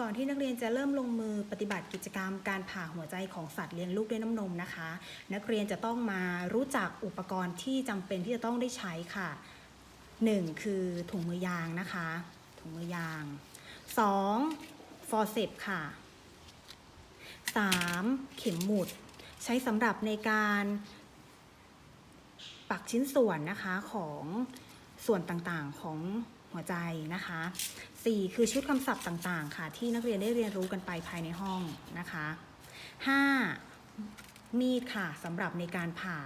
ก่อนที่นักเรียนจะเริ่มลงมือปฏิบัติกิจกรรมการผ่าหัวใจของสัตว์เลี้ยงลูกด้วยน้ำนมนะคะ นักเรียนจะต้องมารู้จักอุปกรณ์ที่จำเป็นที่จะต้องได้ใช้ค่ะ 1. คือถุงมือยางนะคะ ถุงมือยาง 2. ฟอร์เซปค่ะ 3. เข็มหมุด ใช้สำหรับในการปักชิ้นส่วนนะคะของส่วนต่างๆของหัวใจนะคะ 4. คือชุดคำศัพท์ต่างๆ ค่ะ ที่นักเรียนได้เรียนรู้กันไปภายในห้องนะคะ 5. มีดค่ะสำหรับในการผ่า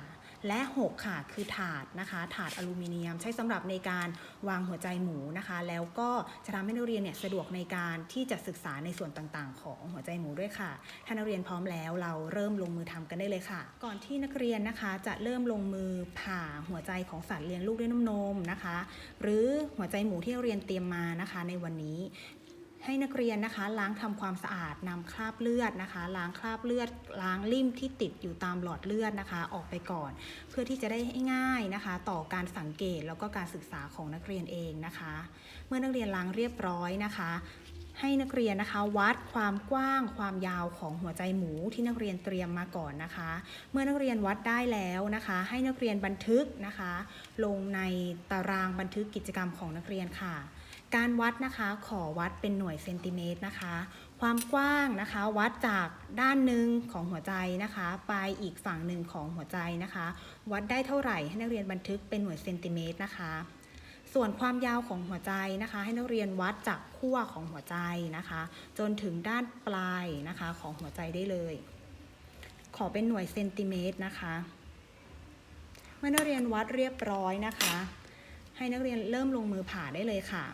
และ 6 ค่ะ คือถาดนะคะ ถาดอลูมิเนียม ใช้สำหรับในการวางหัวใจหมูนะคะ แล้วก็จะทำให้นักเรียนเนี่ยสะดวกในการที่จะศึกษาในส่วนต่างๆ ของหัวใจหมูด้วยค่ะ ถ้านักเรียนพร้อมแล้วเราเริ่มลงมือทำกันได้เลยค่ะ ก่อนที่นักเรียนนะคะจะเริ่มลงมือผ่าหัวใจของสัตว์เลี้ยงลูกด้วยน้ำนมนะคะ หรือหัวใจหมูที่นักเรียนเตรียมมานะคะ ในวันนี้ ให้นักเรียนนะคะ ล้างทำความสะอาดนำคราบเลือดนะคะ ล้างคราบเลือด ล้างลิ่มที่ติดอยู่ตามหลอดเลือดนะคะ ออกไปก่อน เพื่อที่จะได้ง่ายนะคะ ต่อการสังเกตแล้วก็การศึกษาของนักเรียนเองนะคะ เมื่อนักเรียนล้างเรียบร้อยนะคะให้นักเรียนนะคะวัดความกว้างความยาวของหัวใจหมูที่นักเรียนเตรียมมาก่อนนะคะ เมื่อนักเรียนวัดได้แล้วนะคะ ให้นักเรียนบันทึกนะคะ ลงในตารางบันทึกกิจกรรมของนักเรียนค่ะ การวัดนะคะขอวัดเป็นหน่วยเซนติเมตรนะคะ ความกว้างนะคะ วัดจากด้านหนึ่งของหัวใจนะคะ ไปอีกฝั่งหนึ่งของหัวใจนะคะ วัดได้เท่าไหร่ให้นักเรียนบันทึกเป็นหน่วยเซนติเมตรนะคะ ส่วนความยาวของหัวใจนะคะ ให้นักเรียนวัดจากขั้วของหัวใจนะคะ จนถึงด้านปลายนะคะของหัวใจได้เลย ขอเป็นหน่วยเซนติเมตรนะคะเมื่อนักเรียนวัดเรียบร้อยนะคะ ให้นักเรียนเริ่มลงมือผ่าได้เลยค่ะ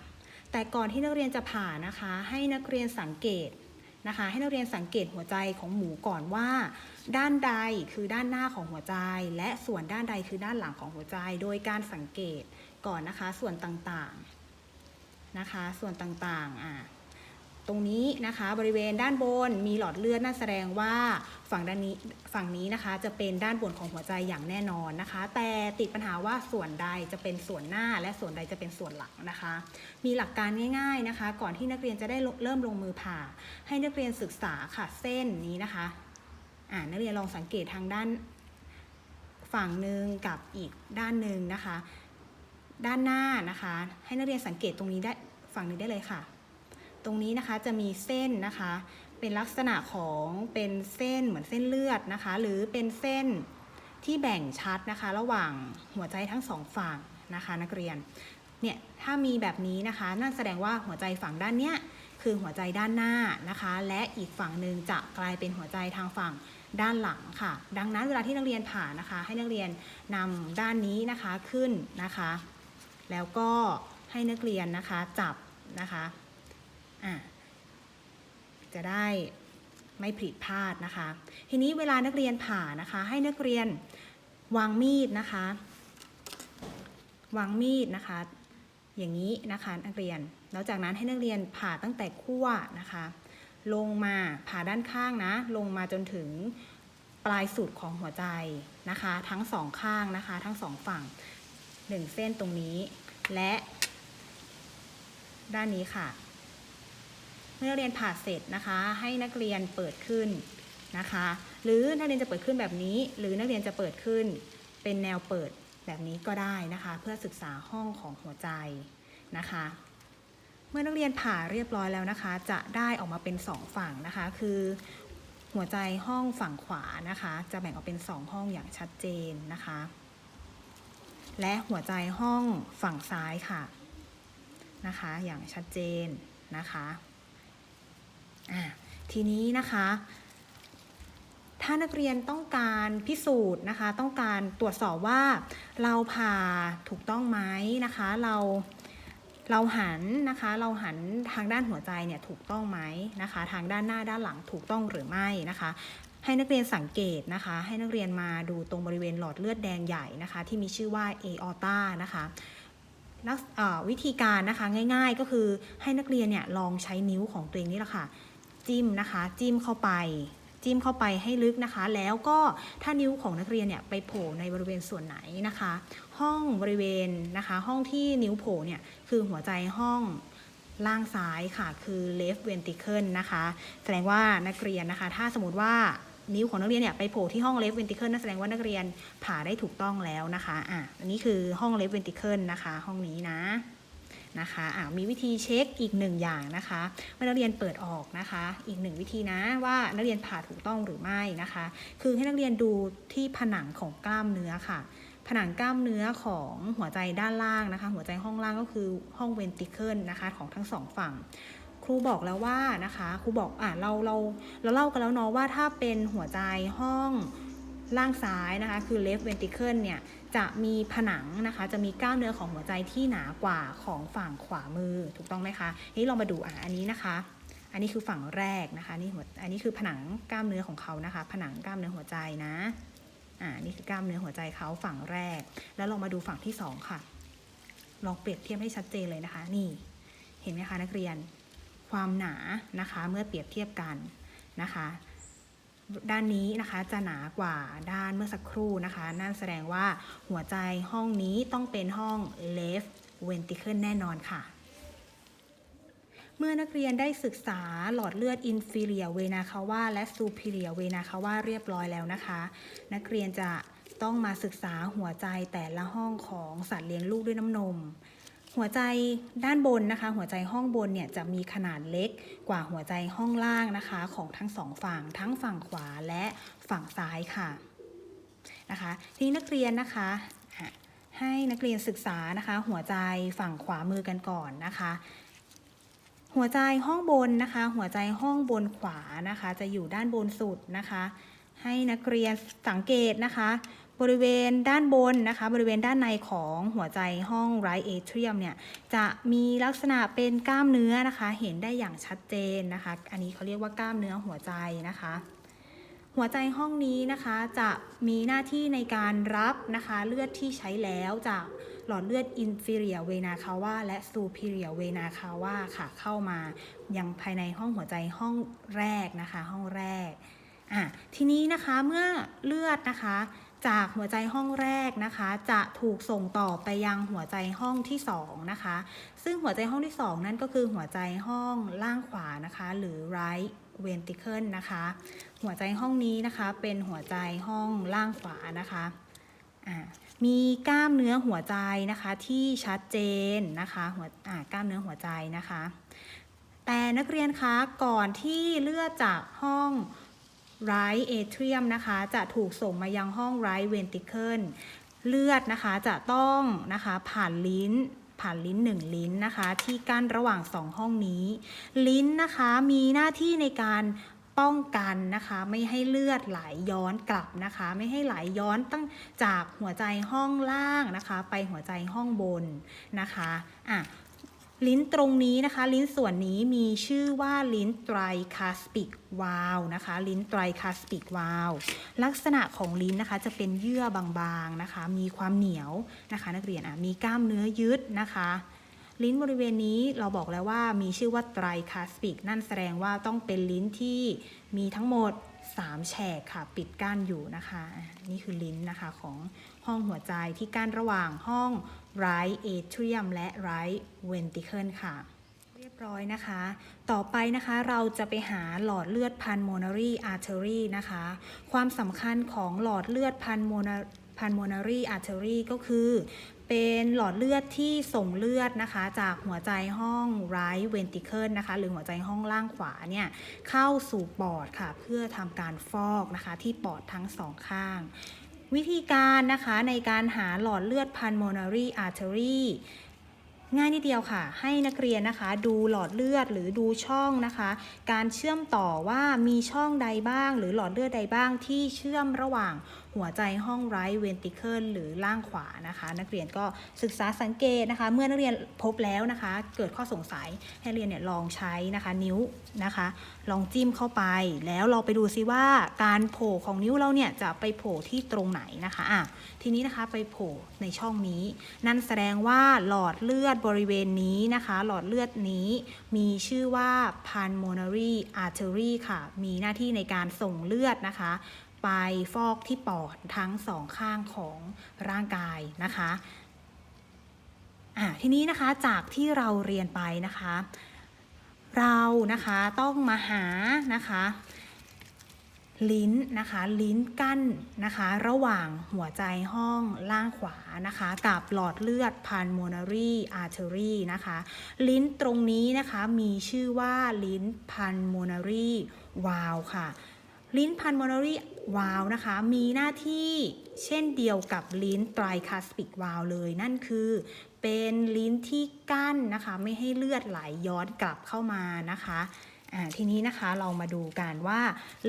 แต่ก่อนที่นักเรียนจะผ่านะคะ ให้นักเรียนสังเกตนะคะ ให้นักเรียนสังเกตหัวใจของหมูก่อนว่า ด้านใดคือด้านหน้าของหัวใจ และส่วนด้านใดคือด้านหลังของหัวใจ โดยการสังเกตก่อนนะคะส่วนต่างๆนะคะ ส่วนต่างๆอะ ตรงนี้นะคะ บริเวณด้านบนมีหลอดเลือดนั่นแสดงว่าฝั่งด้านนี้ฝั่งนี้นะคะจะเป็นด้านบนของหัวใจอย่างแน่นอนนะคะ แต่ติดปัญหาว่าส่วนใดจะเป็นส่วนหน้า และส่วนใดจะเป็นส่วนหลังนะคะ มีหลักการง่าย ๆนะคะ ก่อนที่นักเรียนจะได้เริ่มลงมือผ่า ให้นักเรียนศึกษาค่ะเส้นนี้นะคะอ่านักเรียนลองสังเกตทางด้านฝั่งหนึ่งกับอีกด้านหนึ่งนะคะ ด้านหน้านะคะ ให้นักเรียนสังเกตตรงนี้ได้ฝั่งนี้ได้เลยค่ะ ตรงนี้นะคะจะมีเส้นนะคะ เป็นลักษณะของเป็นเส้นเหมือนเส้นเลือดนะคะ หรือเป็นเส้นที่แบ่งชัดนะคะ ระหว่างหัวใจทั้งสองฝั่งนะคะนักเรียน เนี่ยถ้ามีแบบนี้นะคะนั่นแสดงว่าหัวใจฝั่งด้านเนี้ยคือหัวใจด้านหน้านะคะ และอีกฝั่งหนึ่งจะกลายเป็นหัวใจทางฝั่งด้านหลังค่ะ ดังนั้นเวลาที่นักเรียนผ่านะคะ ให้นักเรียนนำด้านนี้นะคะขึ้นนะคะ แล้วก็ให้นักเรียนนะคะจับนะคะ จะได้ไม่ผิดพลาดนะคะ ทีนี้เวลานักเรียนผ่านะคะ ให้นักเรียนวางมีดนะคะ วางมีดนะคะ อย่างนี้นะคะนักเรียน แล้วจากนั้นให้นักเรียนผ่าตั้งแต่ขั้วนะคะ ลงมาผ่าด้านข้างนะ ลงมาจนถึงปลายสุดของหัวใจนะคะ ทั้งสองข้างนะคะ ทั้งสองฝั่งหนึ่งเส้นตรงนี้ และ ด้านนี้ค่ะ เมื่อนักเรียนผ่าเสร็จนะคะ ให้นักเรียนเปิดขึ้นนะคะ หรือนักเรียนจะเปิดขึ้นแบบนี้ หรือนักเรียนจะเปิดขึ้นเป็นแนวเปิดแบบนี้ก็ได้นะคะ เพื่อศึกษาห้องของหัวใจนะคะ เมื่อนักเรียนผ่าเรียบร้อยแล้วนะคะ จะได้ออกมาเป็นสองฝั่งนะคะ คือหัวใจห้องฝั่งขวานะคะ จะแบ่งออกเป็นสองห้องอย่างชัดเจนนะคะ และหัวใจห้องฝั่งซ้ายค่ะนะคะ อย่างชัดเจนนะคะอะ ทีนี้นะคะ ถ้านักเรียนต้องการพิสูจน์นะคะ ต้องการตรวจสอบว่าเราผ่าถูกต้องไหมนะคะ เราเราหันนะคะ เราหันทางด้านหัวใจเนี่ยถูกต้องไหมนะคะ ทางด้านหน้าด้านหลังถูกต้องหรือไม่นะคะ ให้นักเรียนสังเกตนะคะ ให้นักเรียนมาดูตรงบริเวณหลอดเลือดแดงใหญ่นะคะ ที่มีชื่อว่า aorta นะคะวิธีการนะคะง่ายๆก็คือให้นักเรียนเนี่ยลองใช้นิ้วของตัวเองนี่แหละค่ะ จิ้มนะคะ จิ้มเข้าไป จิ้มเข้าไปให้ลึกนะคะ แล้วก็ถ้านิ้วของนักเรียนเนี่ยไปโผล่ในบริเวณส่วนไหนนะคะ ห้องบริเวณนะคะ ห้องที่นิ้วโผล่เนี่ยคือหัวใจห้องล่างซ้ายค่ะคือ left ventricle นะคะ แสดงว่านักเรียนนะคะ ถ้าสมมติว่านิ้วของนักเรียนเนี่ยไปโผล่ที่ห้อง left ventricle นั่นแสดงว่านักเรียนผ่าได้ถูกต้องแล้วนะคะอะอันนี้คือห้อง left ventricle นะคะ ห้องนี้นะ นะคะอะมีวิธีเช็คอีกหนึ่งอย่างนะคะเมื่อนักเรียนเปิดออกนะคะ อีกหนึ่งวิธีนะว่านักเรียนผ่าถูกต้องหรือไม่นะคะ คือให้นักเรียนดูที่ผนังของกล้ามเนื้อค่ะ ผนังกล้ามเนื้อของหัวใจด้านล่างนะคะ หัวใจห้องล่างก็คือห้องเวนติเคิลนะคะของทั้งสองฝั่งครูบอกแล้วว่านะคะครูบอกอะเราเราเราเล่ากันแล้วเนาะว่าถ้าเป็นหัวใจห้อง ล่างซ้ายนะคะ คือ left ventricle เนี่ย จะมีผนังนะคะ จะมีกล้ามเนื้อของหัวใจที่หนากว่าของฝั่งขวามือ ถูกต้องไหมคะ นี่ลองมาดูอะ อันนี้นะคะ อันนี้คือฝั่งแรกนะคะ นี่หัว อันนี้คือผนังกล้ามเนื้อของเขานะคะ ผนังกล้ามเนื้อหัวใจนะ อ่า นี่คือกล้ามเนื้อหัวใจเขาฝั่งแรก แล้วลองมาดูฝั่งที่สองค่ะ ลองเปรียบเทียบให้ชัดเจนเลยนะคะ นี่ เห็นไหมคะนักเรียน ความหนานะคะ เมื่อเปรียบเทียบกันนะคะ ด้านนี้นะคะจะหนากว่าด้านเมื่อสักครู่นะคะ นั่นแสดงว่าหัวใจห้องนี้ต้องเป็นห้อง left ventricle แน่นอนค่ะ เมื่อนักเรียนได้ศึกษาหลอดเลือด inferior vena cava และ superior vena cava เรียบร้อยแล้วนะคะ นักเรียนจะต้องมาศึกษาหัวใจแต่ละห้องของสัตว์เลี้ยงลูกด้วยน้ำนม หัวใจด้านบนนะคะ หัวใจห้องบนเนี่ยจะมีขนาดเล็กกว่าหัวใจห้องล่างนะคะ ของทั้งสองฝั่งทั้งฝั่งขวาและฝั่งซ้ายค่ะนะคะทีนี้นักเรียนนะคะอะให้นักเรียนศึกษานะคะ หัวใจฝั่งขวามือกันก่อนนะคะ หัวใจห้องบนนะคะ หัวใจห้องบนขวานะคะ จะอยู่ด้านบนสุดนะคะ ให้นักเรียนสังเกตนะคะ บริเวณด้านบนนะคะ บริเวณด้านในของหัวใจห้อง right atrium เนี่ยจะมีลักษณะเป็นกล้ามเนื้อนะคะ เห็นได้อย่างชัดเจนนะคะ อันนี้เขาเรียกว่ากล้ามเนื้อหัวใจนะคะ หัวใจห้องนี้นะคะจะมีหน้าที่ในการรับนะคะเลือดที่ใช้แล้วจากหลอดเลือด inferior vena cava และ superior vena cava ค่ะเข้ามายังภายในห้องหัวใจห้องแรกนะคะ ห้องแรกอะทีนี้นะคะเมื่อเลือดนะคะ จากหัวใจห้องแรกนะคะ จะถูกส่งต่อไปยังหัวใจห้องที่2นะคะ ซึ่งหัวใจห้องที่ 2 นั่นก็คือหัวใจห้องล่างขวานะคะ หรือ right ventricle นะคะ หัวใจห้องนี้นะคะเป็นหัวใจห้องล่างขวานะคะมีกล้ามเนื้อหัวใจนะคะที่ชัดเจนนะคะหัวกล้ามเนื้อหัวใจนะคะ แต่นักเรียนคะก่อนที่เลือดจากห้อง right atrium นะคะ จะถูกส่งมายังห้อง right ventricle เลือดนะคะจะต้องนะคะผ่านลิ้นผ่านลิ้นหนึ่งลิ้นนะคะ ที่กั้นระหว่างสองห้องนี้ ลิ้นนะคะมีหน้าที่ในการป้องกันนะคะ ไม่ให้เลือดไหลย้อนกลับนะคะ ไม่ให้ไหลย้อนตั้งจากหัวใจห้องล่างนะคะ ไปหัวใจห้องบนนะคะอะ ลิ้นตรงนี้นะคะ ลิ้นส่วนนี้มีชื่อว่าลิ้นไตรคาสปิกวาลนะคะ ลิ้นไตรคาสปิกวาลลักษณะของลิ้นนะคะจะเป็นเยื่อบางๆนะคะ มีความเหนียวนะคะ นักเรียนอะมีกล้ามเนื้อยึดนะคะลิ้นบริเวณนี้เราบอกแล้วว่ามีชื่อว่าไตรคาสปิก นั่นแสดงว่าต้องเป็นลิ้นที่มีทั้งหมด 3 แฉกค่ะปิดกั้นอยู่นะคะ นี่คือลิ้นนะคะของห้องหัวใจที่กั้นระหว่างห้อง right atrium และ right ventricle ค่ะ เรียบร้อยนะคะ ต่อไปนะคะเราจะไปหาหลอดเลือด pulmonary artery นะคะ ความสำคัญของหลอดเลือด pulmonary pulmonary artery ก็คือ เป็นหลอดเลือดที่ส่งเลือดนะคะ จากหัวใจห้อง right ventricle นะคะ หรือหัวใจห้องล่างขวาเนี่ยเข้าสู่ปอดค่ะ เพื่อทำการฟอกนะคะ ที่ปอดทั้งสองข้าง วิธีการนะคะในการหาหลอดเลือด pulmonary artery ง่ายนิดเดียวค่ะ ให้นักเรียนนะคะ ดูหลอดเลือดหรือดูช่องนะคะ การเชื่อมต่อว่ามีช่องใดบ้าง หรือหลอดเลือดใดบ้างที่เชื่อมระหว่าง หัวใจห้อง right ventricle หรือล่างขวานะคะ นักเรียนก็ศึกษาสังเกตนะคะ เมื่อนักเรียนพบแล้วนะคะ เกิดข้อสงสัยให้เรียนเนี่ยลองใช้นะคะนิ้วนะคะ ลองจิ้มเข้าไป แล้วเราไปดูซิว่าการโผล่ของนิ้วเราเนี่ยจะไปโผล่ที่ตรงไหนนะคะอะทีนี้นะคะไปโผล่ในช่องนี้ นั่นแสดงว่าหลอดเลือดบริเวณนี้นะคะ หลอดเลือดนี้มีชื่อว่า pulmonary artery ค่ะ มีหน้าที่ในการส่งเลือดนะคะ ไปฟอกที่ปอดทั้งสองข้างของร่างกายนะคะอะทีนี้นะคะจากที่เราเรียนไปนะคะ เรานะคะต้องมาหานะคะลิ้นนะคะลิ้นกั้นนะคะ ระหว่างหัวใจห้องล่างขวานะคะ กับหลอดเลือด pulmonary artery นะคะ ลิ้นตรงนี้นะคะมีชื่อว่าลิ้น pulmonary valve ค่ะ ลิ้น pulmonary valve นะคะ มีหน้าที่เช่นเดียวกับลิ้น tricuspid valve เลย นั่นคือ เป็นลิ้นที่กั้นนะคะ ไม่ให้เลือดไหลย้อนกลับเข้ามานะคะอ่าทีนี้นะคะเรามาดูกันว่า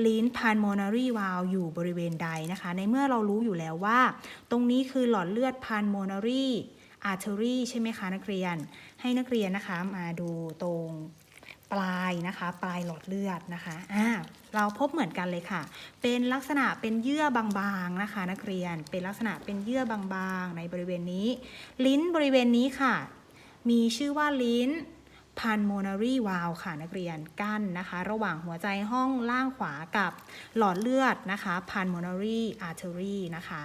ลิ้น pulmonary valve อยู่บริเวณใดนะคะ ในเมื่อเรารู้อยู่แล้วว่า ตรงนี้คือหลอดเลือด pulmonary artery ใช่ไหมคะนักเรียน ให้นักเรียนนะคะมาดูตรง ปลายนะคะ ปลายหลอดเลือดนะคะอ่าเราพบเหมือนกันเลยค่ะ เป็นลักษณะเป็นเยื่อบางๆนะคะ นักเรียนเป็นลักษณะเป็นเยื่อบางๆ ในบริเวณนี้ ลิ้นบริเวณนี้ค่ะ มีชื่อว่าลิ้น pulmonary valve ค่ะนักเรียนกั้นนะคะ ระหว่างหัวใจห้องล่างขวากับหลอดเลือดนะคะ pulmonary artery นะคะ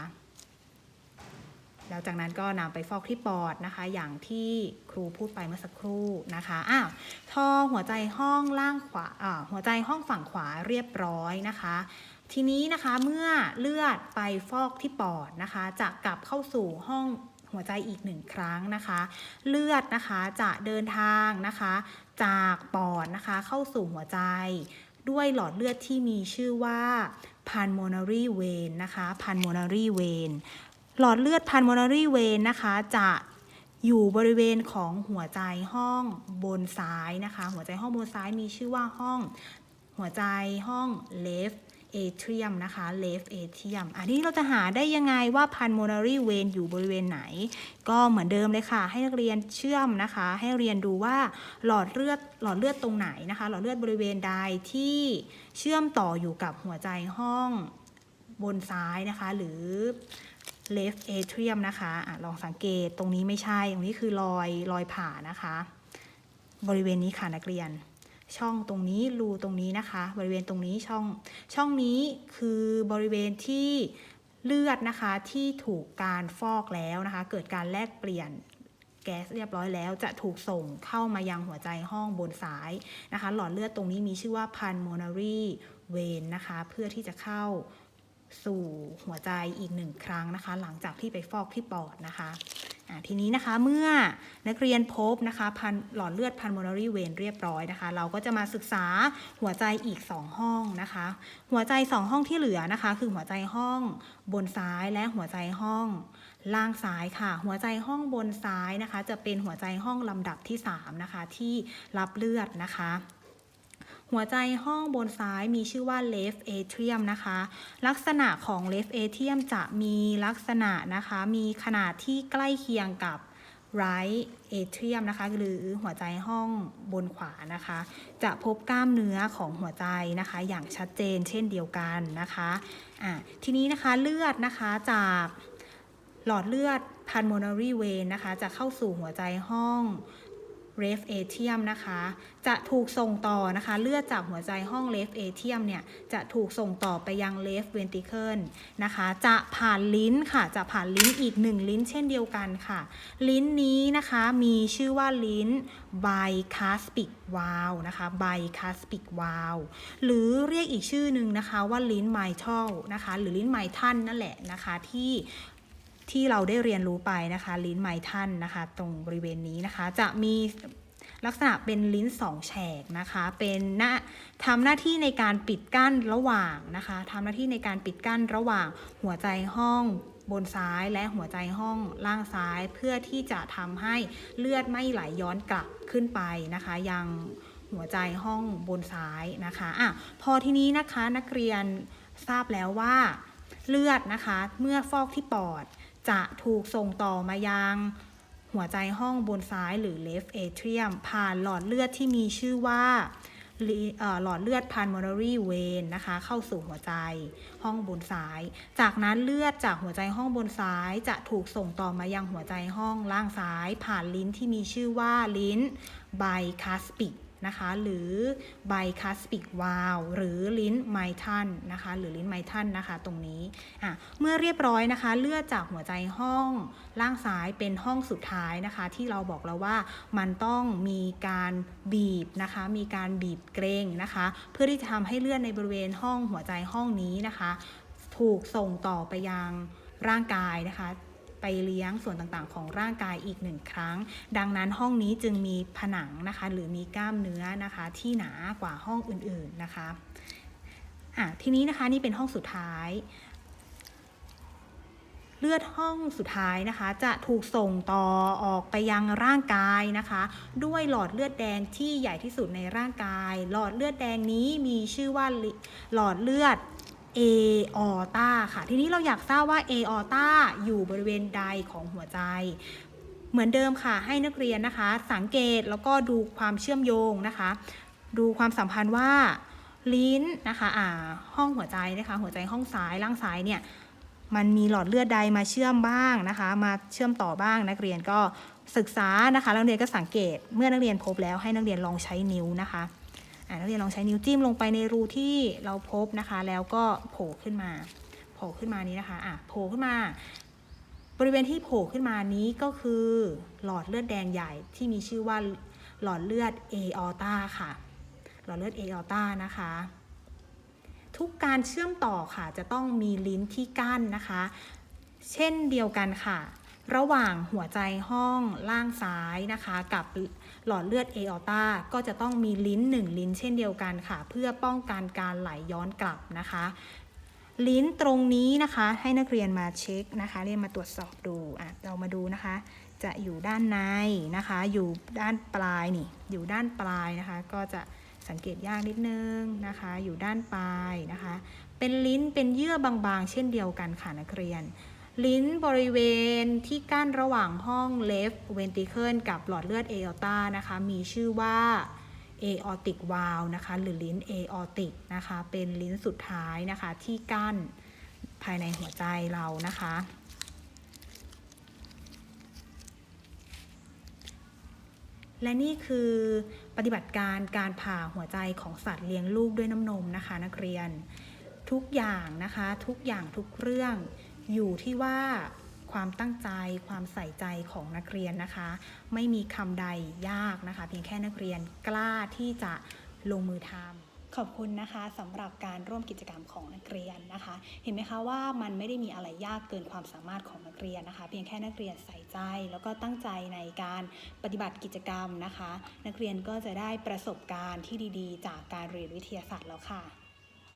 แล้วจากนั้นก็นำไปฟอกที่ปอดนะคะ อย่างที่ครูพูดไปเมื่อสักครู่นะคะอ้าวท่อหัวใจห้องล่างขวาอ่าหัวใจห้องฝั่งขวาเรียบร้อยนะคะ ทีนี้นะคะเมื่อเลือดไปฟอกที่ปอดนะคะ จะกลับเข้าสู่ห้องหัวใจอีกหนึ่งครั้งนะคะ เลือดนะคะจะเดินทางนะคะ จากปอดนะคะเข้าสู่หัวใจด้วยหลอดเลือดที่มีชื่อว่า pulmonary vein นะคะ pulmonary vein หลอดเลือด pulmonary vein นะคะ จะอยู่บริเวณของหัวใจห้องบนซ้ายนะคะ หัวใจห้องบนซ้ายมีชื่อว่าห้อง หัวใจห้อง left atrium นะคะ left atrium อันนี้เราจะหาได้ยังไงว่า pulmonary vein อยู่บริเวณไหน ก็เหมือนเดิมเลยค่ะ ให้นักเรียนเชื่อมนะคะ ให้เรียนดูว่าหลอดเลือดหลอดเลือดตรงไหนนะคะ หลอดเลือดบริเวณใดที่เชื่อมต่ออยู่กับหัวใจห้องบนซ้ายนะคะ หรือ left atrium นะคะอะลองสังเกตตรงนี้ไม่ใช่ ตรงนี้คือรอยรอยผ่านะคะ บริเวณนี้ค่ะนักเรียน ช่องตรงนี้รูตรงนี้นะคะ บริเวณตรงนี้ช่อง ช่องนี้คือบริเวณที่เลือดนะคะที่ถูกการฟอกแล้วนะคะ เกิดการแลกเปลี่ยนแก๊สเรียบร้อยแล้วจะถูกส่งเข้ามายังหัวใจห้องบนซ้ายนะคะ หลอดเลือดตรงนี้มีชื่อว่า pulmonary vein นะคะ เพื่อที่จะเข้า สู่หัวใจอีกหนึ่งครั้งนะคะ หลังจากที่ไปฟอกที่ปอดนะคะทีนี้นะคะเมื่อนักเรียนพบนะคะพันหลอดเลือด pulmonary vein เรียบร้อยนะคะ เราก็จะมาศึกษาหัวใจอีก 2 ห้องนะคะ หัวใจ 2 ห้องที่เหลือนะคะ คือหัวใจห้องบนซ้ายและหัวใจห้องล่างซ้ายค่ะ หัวใจห้องบนซ้ายนะคะ จะเป็นหัวใจห้องลำดับที่ 3 นะคะ ที่รับเลือดนะคะ หัวใจห้องบนซ้ายมีชื่อว่า left atrium นะคะ ลักษณะของ left atrium จะมีลักษณะนะคะ มีขนาดที่ใกล้เคียงกับ right atrium นะคะ หรือหัวใจห้องบนขวานะคะ จะพบกล้ามเนื้อของหัวใจนะคะ อย่างชัดเจนเช่นเดียวกันนะคะะทีนี้นะคะเลือดนะคะจากหลอดเลือด pulmonary vein นะคะ จะเข้าสู่หัวใจห้อง left atrium นะคะ จะถูกส่งต่อนะคะ เลือดจากหัวใจห้อง left atrium เนี่ยจะถูกส่งต่อไปยัง left ventricle นะคะ จะผ่านลิ้นค่ะ จะผ่านลิ้นอีกหนึ่งลิ้นเช่นเดียวกันค่ะ ลิ้นนี้นะคะมีชื่อว่าลิ้น bicuspid valve นะคะ bicuspid valve หรือเรียกอีกชื่อหนึ่งนะคะว่าลิ้น mitral นะคะ หรือลิ้นไมทันนั่นแหละนะคะที่ ที่เราได้เรียนรู้ไปนะคะ ลิ้นไมทันนะคะ ตรงบริเวณนี้นะคะ จะมีลักษณะเป็นลิ้นสองแฉกนะคะ เป็นหน้าทำหน้าที่ในการปิดกั้นระหว่างนะคะทำหน้าที่ในการปิดกั้นระหว่างหัวใจห้องบนซ้ายและหัวใจห้องล่างซ้าย เพื่อที่จะทำให้เลือดไม่ไหลย้อนกลับขึ้นไปนะคะ ยังหัวใจห้องบนซ้ายนะคะอะพอทีนี้นะคะนักเรียนทราบแล้วว่าเลือดนะคะ เมื่อฟอกที่ปอด จะถูกส่งต่อมายัง หัวใจห้องบนซ้ายหรือ left atrium ผ่านหลอดเลือดที่มีชื่อว่าหลอดเลือด pulmonary vein นะคะ เข้าสู่หัวใจห้องบนซ้าย จากนั้นเลือดจากหัวใจห้องบนซ้ายจะถูกส่งต่อมายังหัวใจห้องล่างซ้าย ผ่านลิ้นที่มีชื่อว่าลิ้น bicuspid นะคะ หรือ bicuspid valve หรือลิ้นไมทันนะคะ หรือลิ้นไมทันนะคะ ตรงนี้อะเมื่อเรียบร้อยนะคะ เลือดจากหัวใจห้องล่างซ้ายเป็นห้องสุดท้ายนะคะ ที่เราบอกแล้วว่ามันต้องมีการบีบนะคะ มีการบีบเกรงนะคะ เพื่อที่จะทำให้เลือดในบริเวณห้องหัวใจห้องนี้นะคะ ถูกส่งต่อไปยังร่างกายนะคะ ไปเลี้ยงส่วนต่างๆ ของร่างกายอีกหนึ่งครั้ง ดังนั้นห้องนี้จึงมีผนังนะคะ หรือมีกล้ามเนื้อนะคะ ที่หนากว่าห้องอื่นๆนะคะอะทีนี้นะคะนี่เป็นห้องสุดท้ายเลือดห้องสุดท้ายนะคะ จะถูกส่งต่อออกไปยังร่างกายนะคะ ด้วยหลอดเลือดแดงที่ใหญ่ที่สุดในร่างกาย หลอดเลือดแดงนี้มีชื่อว่าหลอดเลือด เอออตาค่ะ ทีนี้เราอยากทราบว่าเอออตาอยู่บริเวณใดของหัวใจ เหมือนเดิมค่ะ ให้นักเรียนนะคะ สังเกตแล้วก็ดูความเชื่อมโยงนะคะ ดูความสัมพันธ์ว่าลิ้นนะคะอ่าห้องหัวใจนะคะ หัวใจห้องซ้ายล่างซ้ายเนี่ยมันมีหลอดเลือดใดมาเชื่อมบ้างนะคะ มาเชื่อมต่อบ้างนักเรียนก็ศึกษานะคะนักเรียนก็สังเกตเมื่อนักเรียนพบแล้วให้นักเรียนลองใช้นิ้วนะคะ นักเรียนลองใช้นิ้วจิ้มลงไปในรูที่เราพบนะคะ แล้วก็โผล่ขึ้นมา โผล่ขึ้นมานี้นะคะอะโผล่ขึ้นมา บริเวณที่โผล่ขึ้นมานี้ก็คือหลอดเลือดแดงใหญ่ที่มีชื่อว่าหลอดเลือดเอออตาค่ะ หลอดเลือดเอออตานะคะทุกการเชื่อมต่อค่ะจะต้องมีลิ้นที่กั้นนะคะ เช่นเดียวกันค่ะ ระหว่างหัวใจห้องล่างซ้ายนะคะ กับ หลอดเลือดเอออตาก็จะต้องมีลิ้นหนึ่งลิ้นเช่นเดียวกันค่ะ เพื่อป้องกันการไหลย้อนกลับนะคะ ลิ้นตรงนี้นะคะ ให้นักเรียนมาเช็คนะคะเรียนมาตรวจสอบดูอะเรามาดูนะคะ จะอยู่ด้านในนะคะ อยู่ด้านปลายนี่อยู่ด้านปลายนะคะ ก็จะสังเกตยากนิดนึงนะคะ อยู่ด้านปลายนะคะ เป็นลิ้นเป็นเยื่อบางๆ เช่นเดียวกันค่ะนักเรียน ลิ้นบริเวณที่กั้นระหว่างห้อง left ventricle กับหลอดเลือด aorta นะคะ มีชื่อว่า aortic valve นะคะ หรือลิ้น aortic นะคะ เป็นลิ้นสุดท้ายนะคะ ที่กั้นภายในหัวใจเรานะคะ และนี่คือปฏิบัติการการผ่าหัวใจของสัตว์เลี้ยงลูกด้วยน้ำนมนะคะ นักเรียนทุกอย่างนะคะ ทุกอย่างทุกเรื่อง อยู่ที่ว่าความตั้งใจความใส่ใจของนักเรียนนะคะ ไม่มีคำใดยากนะคะ เพียงแค่นักเรียนกล้าที่จะลงมือทำขอบคุณนะคะสำหรับการร่วมกิจกรรมของนักเรียนนะคะ เห็นไหมคะว่ามันไม่ได้มีอะไรยากเกินความสามารถของนักเรียนนะคะ เพียงแค่นักเรียนใส่ใจ แล้วก็ตั้งใจในการปฏิบัติกิจกรรมนะคะ นักเรียนก็จะได้ประสบการณ์ที่ดี ๆ จากการเรียนวิทยาศาสตร์แล้วค่ะ